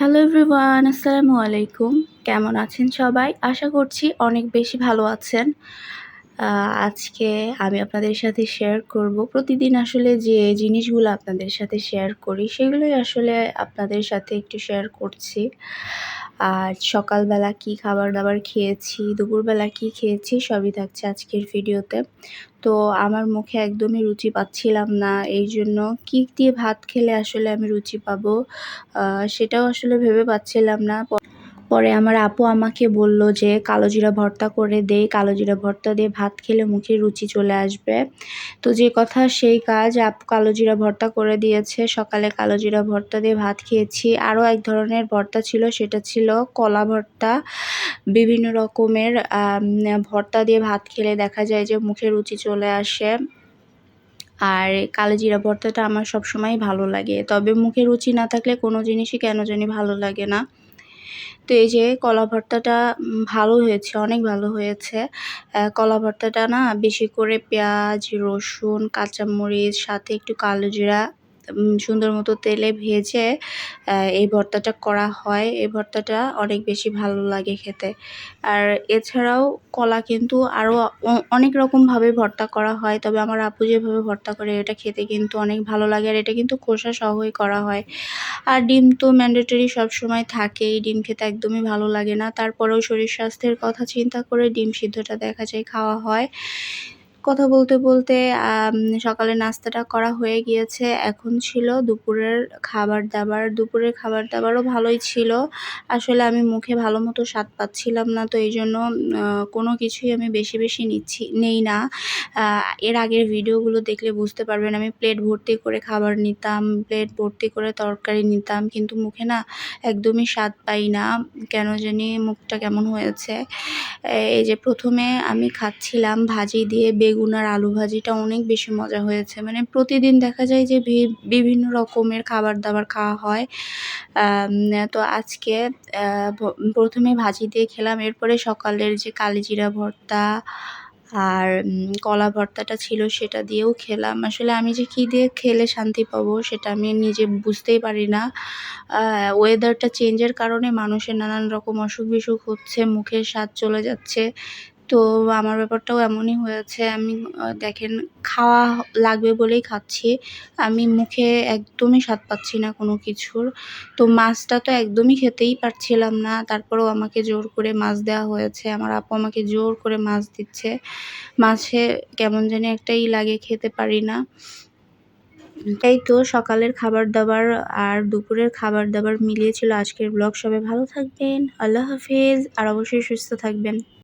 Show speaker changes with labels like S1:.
S1: Hello everyone আসসালামু আলাইকুম কেমন আছেন সবাই? আশা করছি অনেক বেশি ভালো আছেন। আজকে আমি আপনাদের সাথে শেয়ার করব। প্রতিদিন আসলে যে জিনিসগুলো আপনাদের সাথে শেয়ার করি, সেগুলোই আসলে আপনাদের সাথে একটু শেয়ার করছি। আর সকালবেলা কি খাবার দাবার খেয়েছি, দুপুরবেলা কি খেয়েছি, সবই থাকছে আজকের ভিডিওতে তো আমার মুখে একদমই রুচি পাচ্ছিলাম না, এই জন্য কী দিয়ে ভাত খেলে আসলে আমি রুচি পাবো সেটাও আসলে ভেবে পাচ্ছিলাম না। পরে আমার আপু আমাকে বলল যে, কালো জিরা ভর্তা করে দে, কালো জিরা ভর্তা দিয়ে ভাত খেলে মুখে রুচি চলে আসবে। তো যে কথা সেই কাজ আপু কালো জিরা ভর্তা করে দিয়েছে। সকালে কালো জিরা ভর্তা দিয়ে ভাত খেয়েছি। আরও এক ধরনের ভর্তা ছিল, সেটা ছিল কলা ভর্তা। বিভিন্ন রকমের ভর্তা দিয়ে ভাত খেলে দেখা যায় যে মুখে রুচি চলে আসে। আর কালো জিরা ভর্তাটা আমার সবসময় ভালো লাগে। তবে মুখে রুচি না থাকলে কোনো জিনিসই কেন জানি ভালো লাগে না। তো এই যে কলা ভর্তাটা ভালো হয়েছে, অনেক ভালো হয়েছে। কলা ভর্তাটা না বেশি করে পেঁয়াজ, রসুন, কাঁচামরিচ, সাথে একটু কালো জিরা সুন্দর মতো তেলে ভেজে এই ভর্তাটা করা হয়। এই ভর্তাটা অনেক বেশি ভালো লাগে খেতে। আর এছাড়াও কলা কিন্তু আরও অনেক রকমভাবে ভর্তা করা হয়। তবে আমার আপু যেভাবে ভর্তা করে, এটা খেতে কিন্তু অনেক ভালো লাগে আর এটা কিন্তু খোসা সহই করা হয়। আর ডিম তো ম্যান্ডেটরি সবসময় থাকেই। ডিম খেতে একদমই ভালো লাগে না। তারপরেও শরীর স্বাস্থ্যের কথা চিন্তা করে ডিম সিদ্ধটা দেখা যায় খাওয়া হয়। কথা বলতে বলতে সকালে নাস্তাটা করা হয়ে গিয়েছে। এখন ছিল দুপুরের খাবার দাবার দুপুরের খাবার দাবারও ভালোই ছিল। আসলে আমি মুখে ভালো মতো স্বাদ পাচ্ছিলাম না, তো এই জন্য কোনো কিছুই আমি বেশি বেশি নিচ্ছি, নেই না। এর আগের ভিডিওগুলো দেখলে বুঝতে পারবেন, আমি প্লেট ভর্তি করে খাবার নিতাম, প্লেট ভর্তি করে তরকারি নিতাম, কিন্তু মুখে না একদমই স্বাদ পাই না। কেন জানি মুখটা কেমন হয়েছে। এই যে প্রথমে আমি খাচ্ছিলাম ভাজি দিয়ে বেগুন আর আলু ভাজিটা অনেক বেশি মজা হয়েছে। মানে প্রতিদিন দেখা যায় যে বিভিন্ন রকমের খাবার দাবার খাওয়া হয়। তো আজকে প্রথমে ভাজি দিয়ে খেলাম। এরপরে সকালের যে কালিজিরা ভর্তা আর কলা ভর্তাটা ছিল সেটা দিয়েও খেলাম। আসলে আমি যে কী দিয়ে খেলে শান্তি পাবো সেটা আমি নিজে বুঝতেই পারি না। ওয়েদারটা চেঞ্জের কারণে মানুষের নানান রকম অসুখ বিসুখ হচ্ছে, মুখের স্বাদ চলে যাচ্ছে। তো আমার ব্যাপারটাও এমনই হয়েছে। আমি দেখেন, খাওয়া লাগবে বলেই খাচ্ছি। আমি মুখে একদমই স্বাদ পাচ্ছি না কোনো কিছুর। তো মাছটা তো একদমই খেতেই পারছিলাম না। তারপরেও আমাকে জোর করে মাছ দেওয়া হয়েছে। আমার আপু আমাকে জোর করে মাছ দিচ্ছে। মাছে কেমন জানি একটাই লাগে, খেতে পারি না। এই তো সকালের খাবার দাবার আর দুপুরের খাবার দাবার মিলিয়ে ছিল আজকের ব্লগ। সবাই ভালো থাকবেন। আল্লাহ হাফিজ। আর অবশ্যই সুস্থ থাকবেন।